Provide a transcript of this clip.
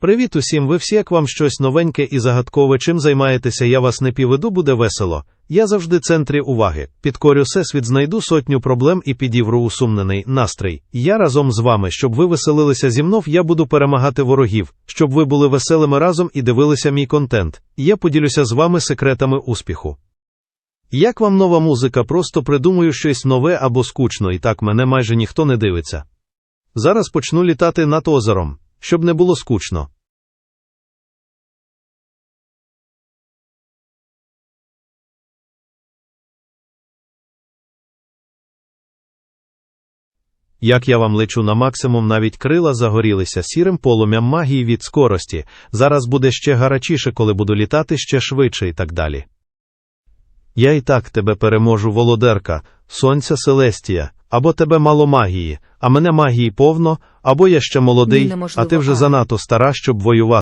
Привіт усім, ви всі, як вам щось новеньке і загадкове, чим займаєтеся, я вас не піведу, буде весело. Я завжди в центрі уваги. Підкорю всесвіт, знайду сотню проблем і підівру усумнений настрій. Я разом з вами, щоб ви веселилися зі мною, я буду перемагати ворогів, щоб ви були веселими разом і дивилися мій контент. Я поділюся з вами секретами успіху. Як вам нова музика, просто придумую щось нове або скучно, і так мене майже ніхто не дивиться. Зараз почну літати над озером, щоб не було скучно. Як я вам лечу на максимум, навіть крила загорілися сірим полум'ям магії від скорості. Зараз буде ще гарячіше, коли буду літати ще швидше і так далі. Я і так тебе переможу, володарка, сонця Селестія, або тебе мало магії, а мене магії повно, або я ще молодий, а ти вже занадто стара, щоб воювати.